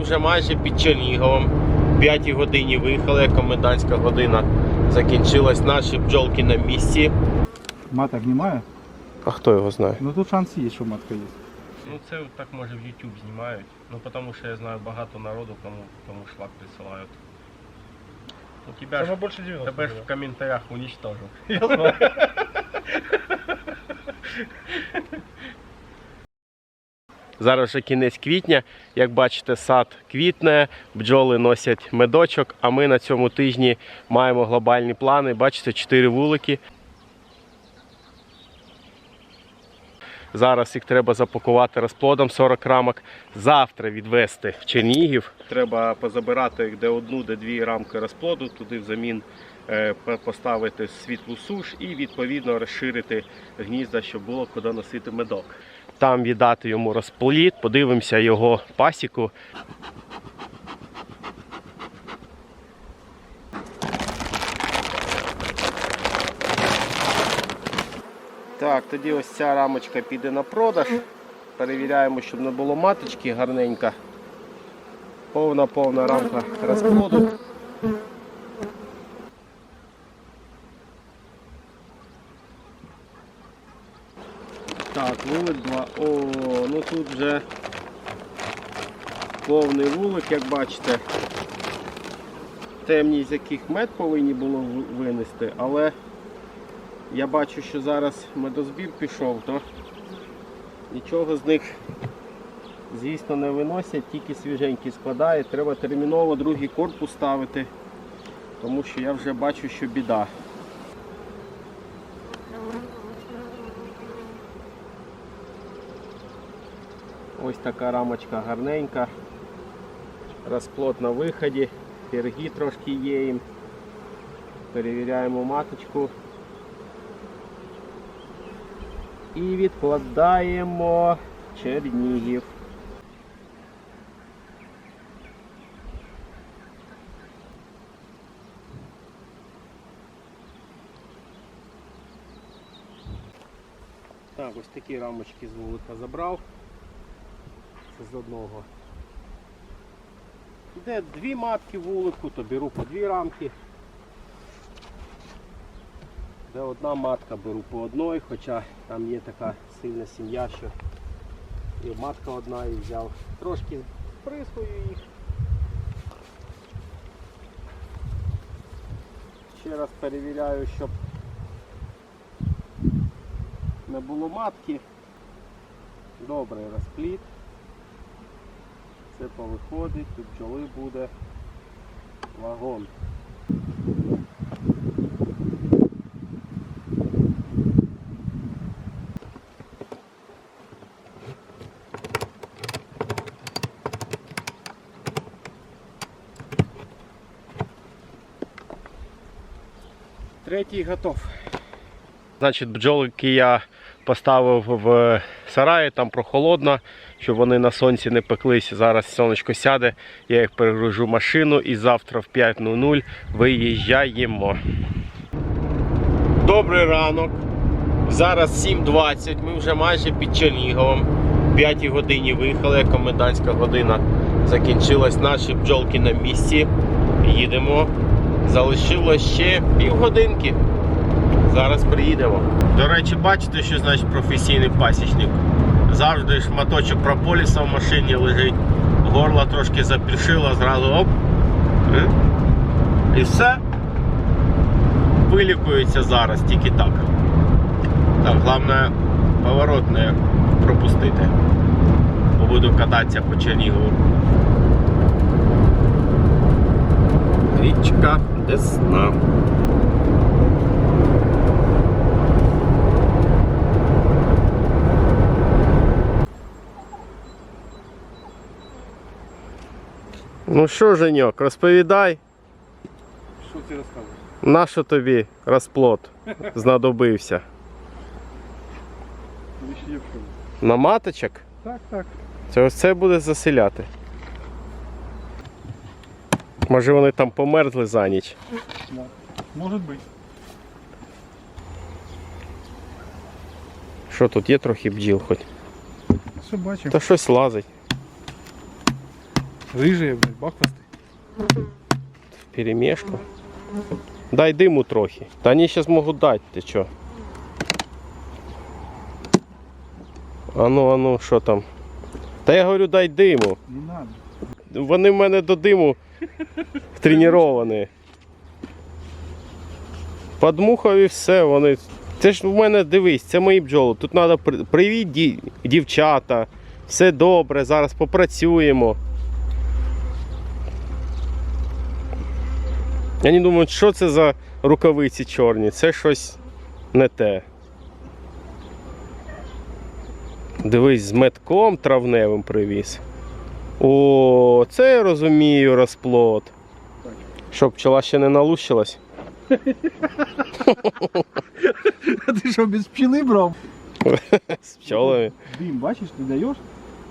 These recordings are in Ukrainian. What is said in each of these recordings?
Вже майже під Черніговом. 5 годині виїхали, комендантська година закінчилась. Наші бджолки на місці. Маток немає? А хто його знає? Ну тут шанс є, що матка є. Ну це так може в YouTube знімають. Ну тому що я знаю багато народу, кому, кому шлак присилають. У тебя ж, больше 90. тебе ж в коментарях уничтожив. Я знаю. Зараз вже кінець квітня. Як бачите, сад квітне, бджоли носять медочок, а ми на цьому тижні маємо глобальні плани. Бачите, 4 вулики. Зараз їх треба запакувати розплодом 40 рамок. Завтра відвести в Чернігів. Треба позабирати де одну, де дві рамки розплоду, туди взамін е, поставити світлу суш і відповідно розширити гнізда, щоб було куди носити медок. Там віддати йому розплід, подивимося його пасіку. Так, тоді ось ця рамочка піде на продаж. Перевіряємо, щоб не було маточки гарненька. Повна повна рамка розплоду. Так, вулик 2. О, ну тут вже повний вулик, як бачите. Темні, з яких мед повинні було винести, але я бачу, що зараз медозбір пішов, то нічого з них, звісно, не виносять, тільки свіженькі складають. Треба терміново другий корпус ставити, тому що я вже бачу, що біда. Ось така рамочка гарненька. Розплод на виході, пірги трошки є їм. Перевіряємо маточку. І відкладаємо Чернігів. Так, ось такі рамочки з вулика забрав. З одного. Де дві матки вулику, то беру по дві рамки. Де одна матка беру по одній, хоча там є така сильна сім'я, що і матка одна і взяв. Трошки прискую їх. Ще раз перевіряю, щоб не було матки. Добрий розпліт. Повиходить, тут бджоли буде вагон. Третій готов. Значить, бджолики я поставив в сараї, там прохолодно, щоб вони на сонці не пеклись. Зараз сонечко сяде, я їх перегружу машину і завтра в 5.00 виїжджаємо. Добрий ранок. Зараз 7.20, ми вже майже під Черніговом. 5 годині виїхали, комендантська година закінчилась. Наші бджолки на місці. Їдемо. Залишилось ще півгодинки. Зараз приїдемо. До речі, бачите, що значить професійний пасічник. Завжди шматочок прополіса в машині лежить, горло трошки запішило, зразу оп. Е? І все. Вилікується зараз, тільки так. Так, головне поворот не пропустити. Бо буду кататися по Чернігову. Річка Десна. Ну що, Женьок, розповідай, Що ти розказуєш? нащо тобі розплод знадобився? На маточок? Так, так. Це ось це буде заселяти. Може вони там померзли за ніч. Да. Може бути. Що тут є трохи бджіл хоч? Що бачив? Та щось лазить. Рыжие, блядь, бахвасты. В перемішку. Дай диму трохи. Та вони зараз можуть дати, ти чо? Ану, ану, що там? Та я говорю, дай диму. Не надо. Вони в мене до диму треновані. Подмухав і все, вони. Це ж в мене дивись, це мої бджоли. Тут треба привіт, дівчата. Все добре, зараз попрацюємо. Вони думають, що це за рукавиці чорні, це щось не те. Дивись, з метком травневим привіз. О, це я розумію розплод. Так. Щоб пчела ще не налущилась. А ты что, без пчелы брал? З пчелами. Дым, бачишь, ты даешь,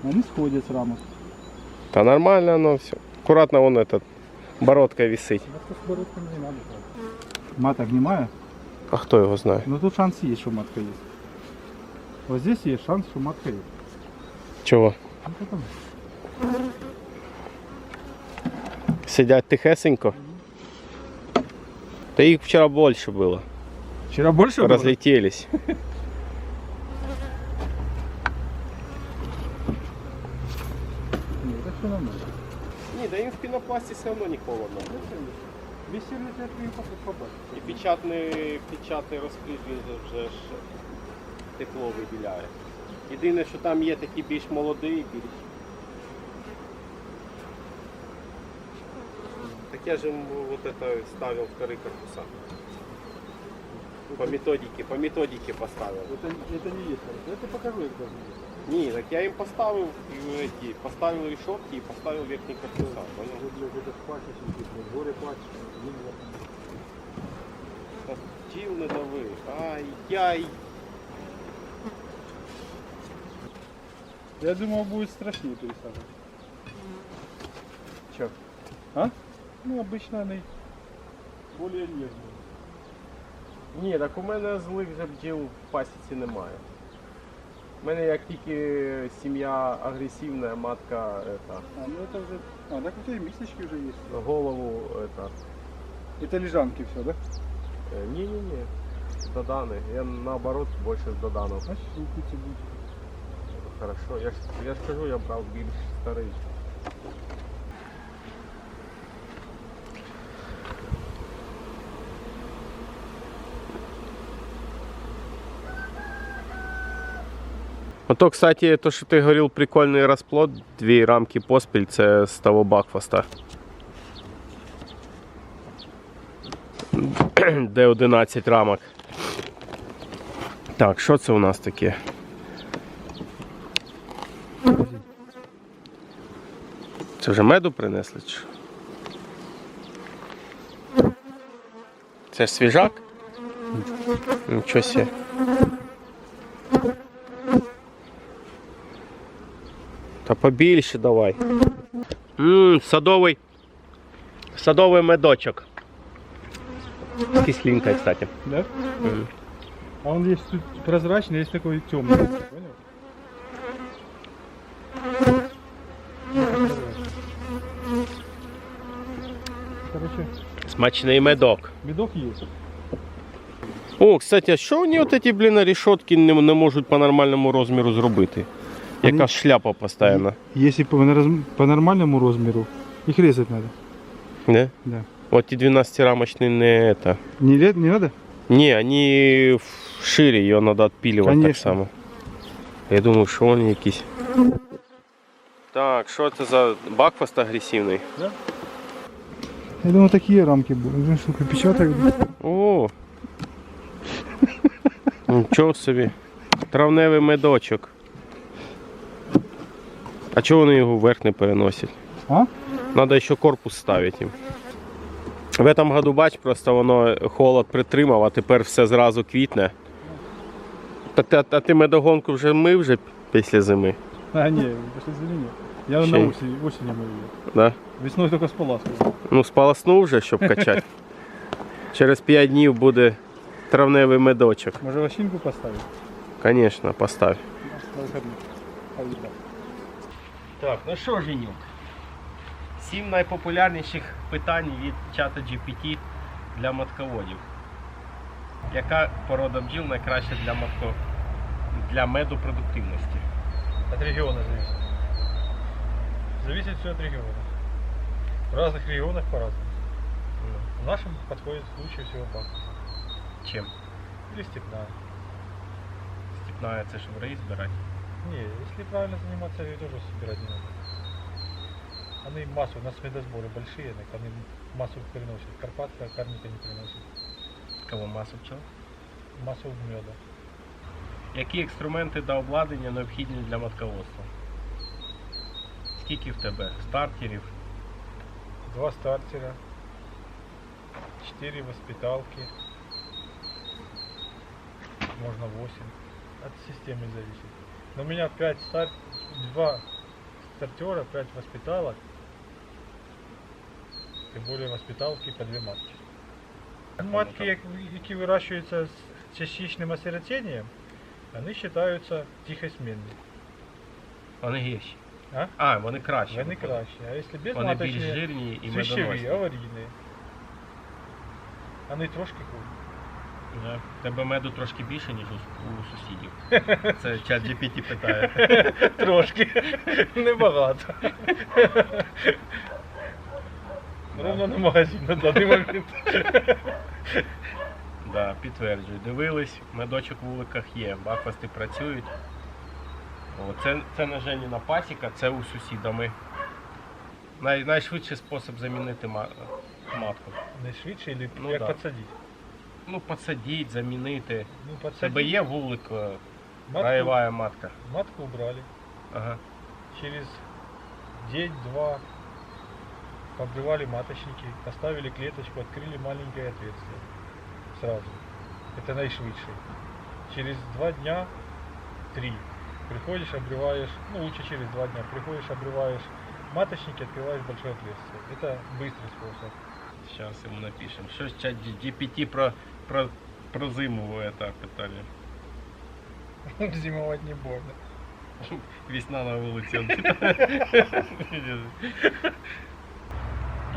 они сходят с рамок. Та нормально воно все. Аккуратно вон этот бородка висить. не надо. Мат огнемая? А хто його знає? Но тут шанс есть, что матка есть. Вот здесь есть шанс, что матка есть. Чого? Ну, потом. Сидять тихесенько. Та їх вчора більше було. Вчера больше было? Розлетілись. їм в пінопласті все одно не холодно. Без сильно тебя не попасть. І печатний, печатний розплід він же вже ж тепло виділяє. Єдине, що там є такі більш молодий, більш. Так я же ему вот это ставил вторые корпуса. По методике, по методике поставил. Это, это не есть хорошо. Я тебе покажу, как должно быть. Ні, так я їм поставив і эти, поставив решетки і поставив верхні корпуса. Понял? Вот, блядь, это пачечник, блядь, горе пачечник. Та Тіл не дави. Ай-яй. Я думал, будет страшнее пересаживать. Че? А? Ну, обычно они более нежные. Ні, так у мене злих же бджіл в пасіці немає. У мене як тільки сім'я агресивна, матка это, А, ну это уже... А, так у тебя мисочки уже есть. голову это, Это лежанки все, да? е, ні-ні-ні. Додани. Я наоборот більше з доданов. Значит, лупиться будет. Хорошо. Я ж, я ж кажу, я брав більш старий. Ото, кстати, то, що ти говорив, прикольний розплод, дві рамки поспіль, це з того бакфаста. Де 11 рамок. Так, що це у нас таке? Це вже меду принесли? Чи? Це ж свіжак? Нічого себе. Та побільше давай. Ммм, садовий. Садовий медочок. Кислинка, кстати. Да? Мгм. А он есть тут прозрачный, есть такой темный. Понял? Короче, Смачний медок. медок есть. О, кстати, а що вони от ці, блін, решетки не, не можуть по нормальному розміру зробити? Яка Вони- шляпа постійно. Если по, нараз- по нормальному размеру, их резать надо. Не? Да. От ті 12 рамочні не это. Не, ле- не надо? Не, они в- шире, ее надо отпиливать так Конечно. само. Я думаю, що вони якісь. Так, що це за бакфаст агресивний? Я думаю, такие рамки будут. Ну, штука печаток. О! Нічого собі. Травневий медочок. А чого вони його вверх не переносять? А? Надо ще корпус ставити їм. В этом году, бач, просто воно холод притримав, а тепер все зразу квітне. Та, та, та ти медогонку вже мив вже після зими, А, не, пошли извини. Я Чей? на осень, осенью мою. ее. да? Весной только споласкивал. Ну, сполоснув вже, щоб качати. Через 5 днів буде травневий медочок. Может, лощинку поставить? Звісно, постав. На выходных. А, ебать. Так, ну що, Женюк? Сім найпопулярніших питань від чата GPT для матководів. Яка порода бджіл найкраща для матко... для медопродуктивності? От региона зависит. Зависит все от региона. В разных регионах по-разному. В нашем подходит лучше всего пахнет. Чим? Или степная. Степная це ж в рей збирати. Не, если правильно заниматься, ее тоже собирать не надо. Они массу, у нас медосборы большие, так они массу приносят. Карпатка, карника не приносит. Кого масу пчел? Массу меда. Які інструменти та обладнання необхідні для матководства? Скільки в тебе? Стартерів? Два стартера, четыре воспиталки, можно 8. От системы зависит. Но у меня 5 старт, 2 стартера, 5 воспиталок, тем более воспиталки по 2 матки. Матки, як- які вирощуються з частичним осиротінням, вони вважаються тихосмінні. Вони гірші. А? А, вони кращі. Вони виходять. кращі. А якщо без Вони більш маточні, жирні і свищеві, медоносні. аварійні. Вони трошки хуже. Да. Тебе меду трошки більше, ніж у, сусідів. Це чат GPT питає. Трошки. Небагато. Ровно на магазин на даний момент. Да, підтверджую. Дивились, медочок в вуликах є, бакфасти працюють. О, це, це на Женіна пасіка, це у сусіда ми. Най, найшвидший спосіб замінити ма- матку. Не швидше, Ну як да. підсадити? Ну, посадіть, замінити. Ну, У тебе підсадити. є вулик, е, Матку, раєва матка. матку убрали. Ага. Через день-два побревали маточники, поставили клеточку, открыли маленькое отверстие. Сразу. Это наишвидший. Через два дня, три, приходишь, обрываешь, ну лучше через два дня, приходишь, обрываешь маточники, открываешь большое отверстие. Это быстрый способ. Зараз йому напишемо. Щось чат GPT про, про, про зиму это питання. Зимовать не больно. Весна на вулиці. он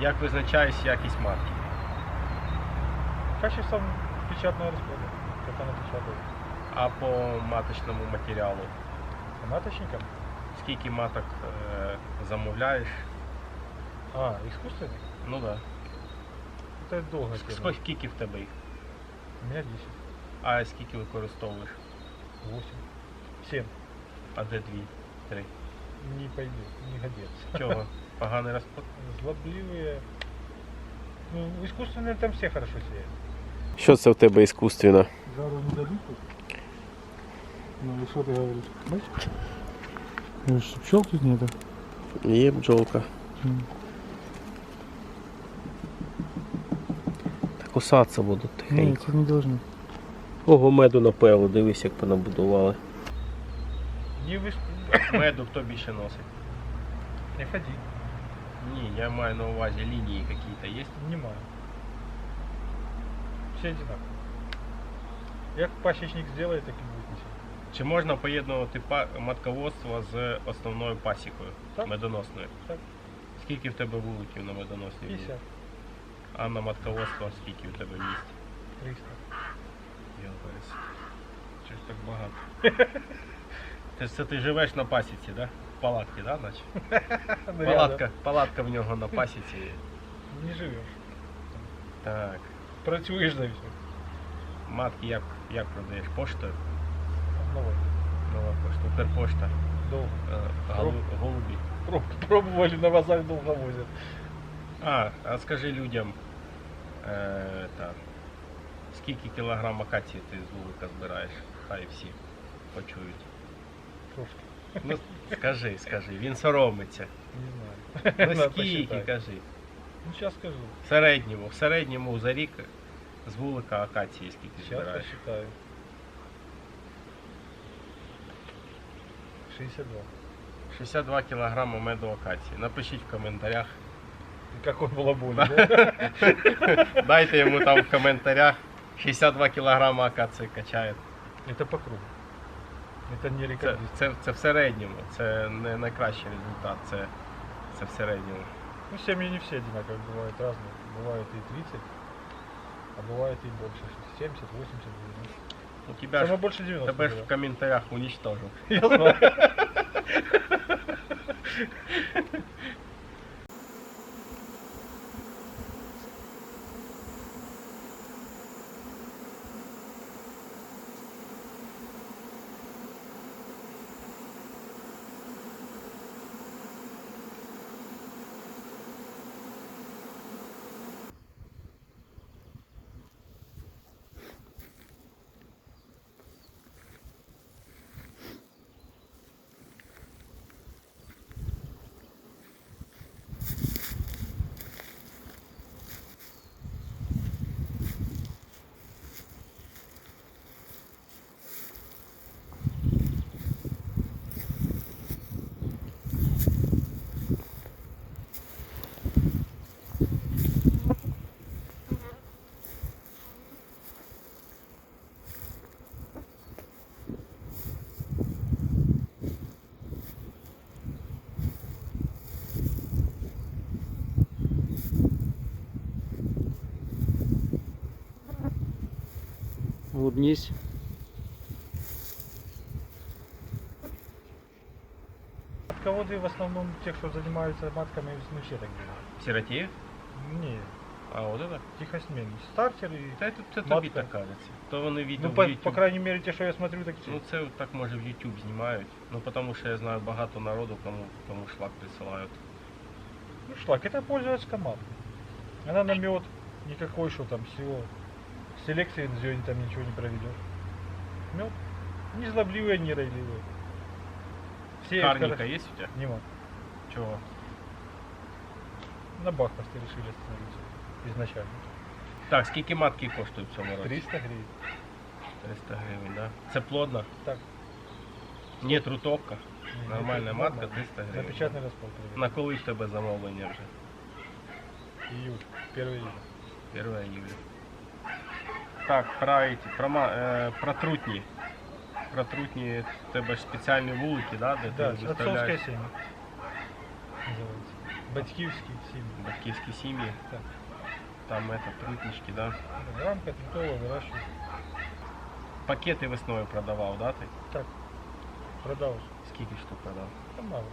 Як визначаєш якість матки? Качеством печатного расхода, как она печатает. А по маточному матеріалу? А маточникам? Скільки маток е, замовляєш? А, искусственный? Ну да. Это долго Ск- тема. Скільки в тебе їх? У меня 10, А скільки використовуєш? 8, 7. А де дві? Три. Не пойдет, не годится. Чого? Поганий розплод? Злобливые. Ну, искусственные там все хорошо сеют. Що це в тебе іскусственно? Жару не дадут тут? Ну и что ты говоришь? Бачишь? Говоришь, что пчел тут нету? Є бджолка. Та кусатися будуть тихенько. не должны. Ого, меду напело, дивись, як понабудували. Не, выс... Меду хто більше носить? не ходи, Ні, я маю на увазі лінії якісь є. внимаю. Все одинаково. Як пасечник сделает, так и будет носить. Чи можна поєднувати па- матководство з основною пасікою Так. медоносною? Так. Скільки в тебе вуликів на медоносній? 50, А на матководство скільки в тебе місць? 300. Йолпарись. Щось так багато. Ти це ти живеш на пасіці, да? В палатці, да, наче? Палатка, палатка в нього на пасіці. Не живешь. Так. Працюєш за все. Матки як, як продаєш? Поштою? Новое. Нова пошта, Укрпошта, Долго. голубі. Проб- Пробовали на вазах долго возят. А, а скажи людям, е, та, скільки кілограм акації ти з вулика збираєш? Хай всі почують. Трошки. Ну, скажи, скажи, він соромиться. Не знаю. Ну скільки, кажи. Ну сейчас скажу. В середньому, в середньому за рік з вулика акації скільки Сейчас збираєш? посчитаю. 62. 62 кілограми меду акації. Напишіть в коментарях. Какой было более, да? Дайте йому там в коментарях. 62 кілограми акації качає. Это по кругу. Это не Це, рекордист. це, це в середньому, це не найкращий результат, це, це в середньому. Ну, семьи не все одинаковые, бывают разные. Бывает и 30, а бывает и больше. 70, 80, 90. У тебя Самое ж, больше 90 тебе ж было. в коментарях уничтожив. Я знаю. Улыбнись. Матководы в основном тех, что занимаются матками, не все так делают. Сиротеев? Не, А от це? тихосменный. Стартер и... Та це, це Матка. тобі так кажеться. То вони відео Ну, в по, YouTube. по крайней мере, те, что я смотрю, так Ну це так може в YouTube знімають. Ну тому що я знаю багато народу, кому, кому шлак присилають. Ну, шлак, это пользовательская матка. Она на мед, никакой, что там, всего. Селекции из неё там ничего не проведешь. Мед. Не злобливые, не ройливые. Все Карника є у тебе? Нема. Чого? На Бахмасте решили остановиться. Изначально. Так, скільки матки коштують в цьому році? 300 гривен. 300 гривень, да? Це плодна? Так. Ні, трутовка. Не, Нормальна это матка нормально. 300 гривень. Запечатанный распол. На коли в тебе замовлення вже? Июль. 1 июля. 1 июля. Так, про, эти, про, ма- е, про трутні. Про трутні в тебе ж спеціальні вулики, да, де Да, ти отцовская виставляєш семья. Называется. Батькивский семья. батьківські сім'ї. Так. Там это, трутнички, да. Да, Рамка трутовая выращивает. Пакети весною продавав, да, ти? Так. Продал. Скільки штук продав? Там мало.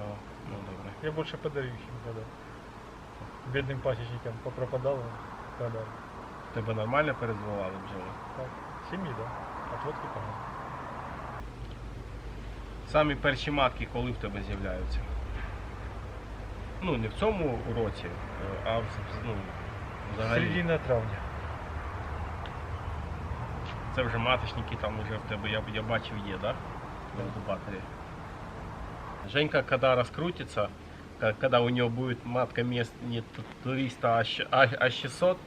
О, ну добре. Я больше подарю, чем продал. Бедным пасечникам попропадал, продал. Тебе нормально перезвивали бджоли? Так. Семьи, да. Отводки помогут. Самі перші матки коли в тебе з'являються? Ну, не в цьому році, е, а в, ну, взагалі. Середина травня. Це вже маточники там уже в тебе, я, я бачив, є, да? В инкубаторе. Женька, когда раскрутится, ка- когда у нього буде матка мест не т- 300, а щ- а, а 600,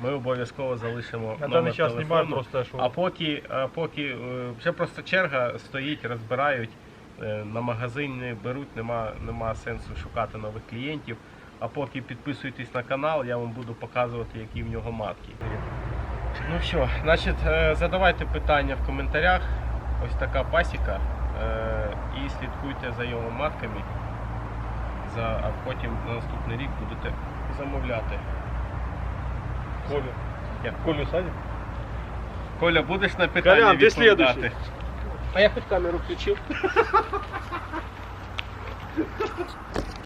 ми обов'язково залишимо На даний час немає просто, що А поки, а поки вже просто черга стоїть, розбирають, е, на магазини беруть, нема, нема сенсу шукати нових клієнтів. А поки підписуйтесь на канал, я вам буду показувати, які в нього матки. Ну що, значить, е, задавайте питання в коментарях. Ось така пасіка. Е, І слідкуйте за його матками. За, а потім на наступний рік будете замовляти. Колю. Я. Колю садим? Коля, будеш на питання Колян, ти відповідати? слідуючий. А я хоть камеру включив.